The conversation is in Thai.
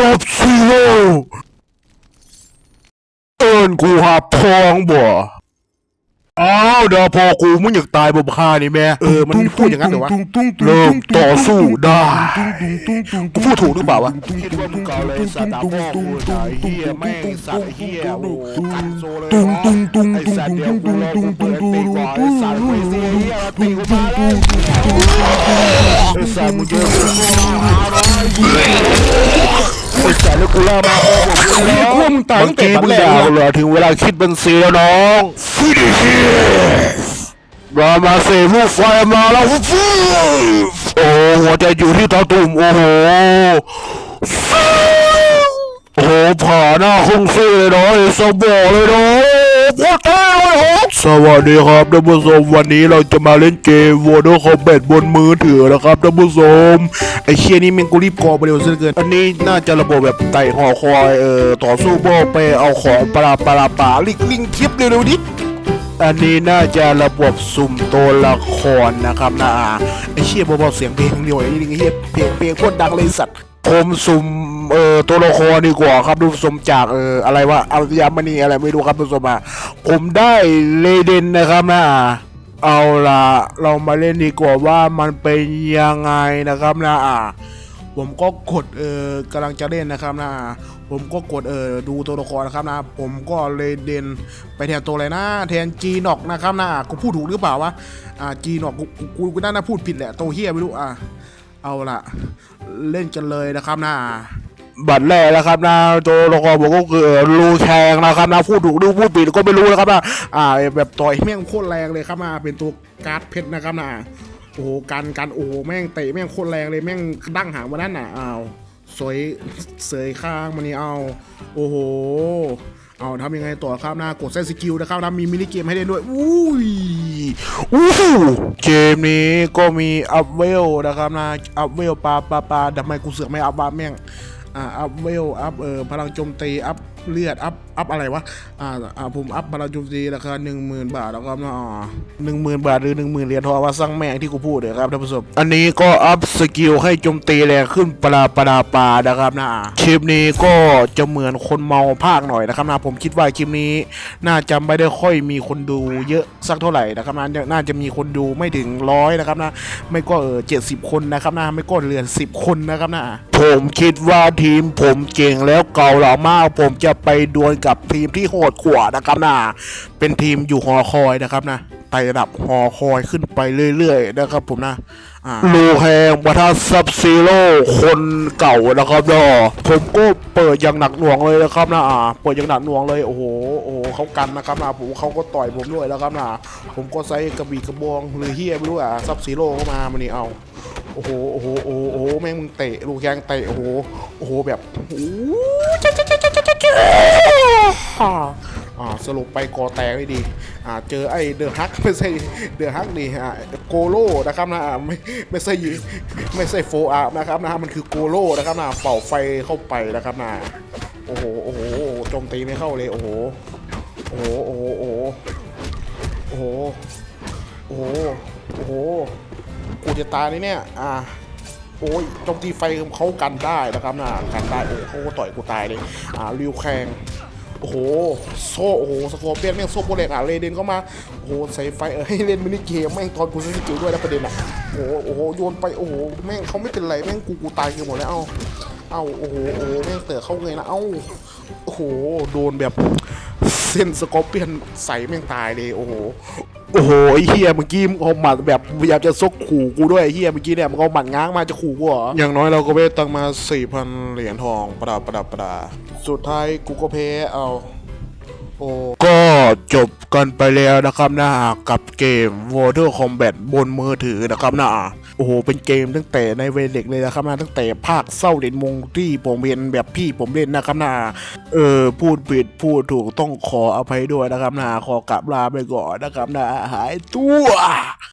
ซับซีโร่เอินกูหาพองบ่อ้าวเดี๋ยวพอกูมึงอยากตายบ่พานี่แม่เออมันพูดอย่างนั้นเหรอวะเริ่มต่อสู้ได้กูพูดถูกหรือเปล่าวะคิดว่ามึงเก่าเลยสัตว์พ่อกูด่าเฮียแม่งสัตว์เฮียโอ้โหกันโซเลยตุ้งตุ้งตุ้งไอ้สัตว์เดียวกูรอกูเปิดตีก่อนไอ้สัตว์ไม่เสียเฮียตีกูมาแล้วไอ้สัตว์มึงเจอกูไอ้สัตว์แล้วกูล่ามาโอ้โหแล้วมึงตายตั้งแต่บันแรกเหรอถึงเวลาคิดบัญชีแล้วน้องฟินิชรามาเซฟูไฟมาแล้วฟูโอ้หัวใจอยู่ที่ตาตุ่มโอ้โหโอ้โหผ่าหน้าคงเซ่เลยน้อ้สมบอกเลยเนาะโคตรเท่เลยฮะ สวัสดีครับท่านผู้ชมวันนี้เราจะมาเล่นเกม Water Combat บนมือถือนะครับท่านผู้ชมไอ้เชี่ยนี่มันกูรีบกอไปเร็วซะเหลือเกิน อันนี้น่าจะระบบแบบไต่หอคอยเอ่อต่อสู้โบไปเอาของปลาปลาปลาลิงลิงเทียบเร็วๆดิอันนี้น่าจะระบบสุ่มตัวละครนะครับนะไอ้เชี่ยเบาๆเสียงเพลงเดียวไอ้นี่เฮียเพลงเพลงโคตรดังเลยสัตว์ ผมสุ่มเอ่อตัวละครดีกว่าครับดูสมจากเอ่ออะไรวะอารยามณีอะไรไม่รู้ครับดูสมมาผมได้เลเดนนะครับนะเอาละเรามาเล่นดีกว่าว่ามันเป็นยังไงนะครับนะอ่าผมก็กดเออกำลังจะเล่นนะครับนะผมก็กดเออดูตัวละครนะครับนะ ผมก็เลยเด่นไปแทนตัวอะไรนะ แทนจีนอกนะครับนะกูพูดถูกหรือเปล่าวะอ่าจีนอกกูกูกูกูน่าจะพูดผิดแหละตัวเฮียไม่รู้อะ เอาละเล่นกันเลยนะครับนะบัตรแรกนะครับนะตัวละครผมก็คือลูแชงนะครับนะพูดถูกหรือพูดผิดก็ไม่รู้นะครับนะอ่า แบบต่อยแม่งโคตรแรงเลยครับนะเป็นตัวการ์ดเพชรนะครับนะโอ้โหกันกันโอ้โหแม่งเตะแม่งโคตรแรงเลยแม่งดั้งหางมานั่นน่ะอ้าวสวยเสยข้างมันนี่เอา โอ้โห เอาทำยังไงต่อครับนะกดเส้นสกิลนะครับนะมีมินิเกมให้เล่นด้วยอุ้ยอู้หูเกมนี้ก็มีอัพเวลนะครับนะอัพเวลปลาปลาปลาทำไมกูเสือกไม่อัพวะแม่งอ่าอัพเวลอัพเออพลังโจมตีอัพ เลือด อัพ อัพอะไรวะ อ่า อ่า ผมอัพพลังโจมตีราคาหนึ่งหมื่นบาทแล้วก็อ่าหนึ่งหมื่นบาทหรือหนึ่งหมื่นเหรียญทองว่าสร้างแม่งที่กูพูดเลยครับท่านผู้ชม อันนี้ก็อัพสกิลให้โจมตีแรงขึ้นปลาปลาปลานะครับนะคลิปนี้ก็จะเหมือนคนเมาภาคหน่อยนะครับนะผมคิดว่าคลิปนี้น่าจะไม่ได้ค่อยมีคนดูเยอะสักเท่าไหร่นะครับนะน่าจะมีคนดูไม่ถึงร้อยนะครับนะไม่ก็เออเจ็ดสิบคนนะครับนะไม่ก็เหลือสิบคนนะครับนะผมคิดว่าทีมผมเก่งแล้วเก่าเหล่ามากผมจะไปดวลกับทีมที่โหดกว่านะครับนะเป็นทีมอยู่หอคอยนะครับนะไต่ระดับหอคอยขึ้นไปเรื่อยๆนะครับผมนะอ่าลูแฮงวัฒซับซีโร่คนเก่านะครับเนาะผมก็เปิดอย่างหนักหน่วงเลยนะครับนะอ่าเปิดอย่างหนักหน่วงเลยโอ้โหโอ้โหเขากันนะครับนะผมเขาก็ต่อยผมด้วยนะครับนะผมก็ใช้กระบี่กระบองหรือเฮียไม่รู้อะซับซีโร่เข้ามามันนี่เอาโอ้โหโอ้โหโอ้โหโอ้โหแม่งมึงเตะลูกแยงเตะโอ้โหโอ้โหแบบโอ้โห อ่าสรุปไปกอแตกเลยดี อ่าเจอไอ้เดอะฮักไม่ใช่เดอะฮักดีอ่าโกโล่นะครับนะไม่ไม่ใช่ยิไม่ใช่โฟอาร์นะครับนะมันคือโกโล่นะครับนะเป่าไฟเข้าไปนะครับนะโอ้โหโอ้โหโจมตีไม่เข้าเลยโอ้โหโอ้โหโอ้โหโอ้โหโอ้โหโอ้โหโอ้โหกูจะตายนี่เนี่ยอ่า โอ้ยโจมตีไฟเขากันได้นะครับนะกันได้โอ้โหเขาต่อยกูตายเลยอ่าริวแคงโอ้โหโซ่โอ้โหสกอร์เปียนแม่งโซ่โปรเล็กอะเรเดนก็มาโอ้โหใส่ไฟเออให้เล่นมินิเกมแม่งตอนกูใช้สกิลด้วยนะประเด็นอะโอ้โหโอ้โหโยนไปโอ้โหแม่งเขาไม่เป็นไรแม่งกูกูตายกันหมดแล้วเอ้าเอ้าโอ้โหโอ้โหแม่งเตะเข้าเลยนะเอ้าโอ้โหโดนแบบเส้นสกอร์เปียนใส่แม่งตายเลยโอ้โห โอ้โหไอ้เฮียเมื่อกี้มึงเอาหมัดแบบพยายามจะซกขู่กูด้วยไอ้เฮียเมื่อกี้เนี่ยมึงเอาหมัดง้างมาจะขู่กูเหรออย่างน้อยเราก็ได้ตังมาสี่พันเหรียญทองประดับประดับประดาสุดท้ายกูก็แพ้เอาโอ้ก็จบกันไปแล้วนะครับนะกับเกม Water Combat บนมือถือนะครับนะโอ้โหเป็นเกมตั้งแต่ในเวลเด็กเลยนะครับนะตั้งแต่ภาคเศร้าเด่นมงที่ผมเห็นแบบพี่ผมเล่นนะครับนะเออพูดผิดพูดถูกต้องขออภัยด้วยนะครับนะขอกลับลาไปก่อนนะครับนะหายตัว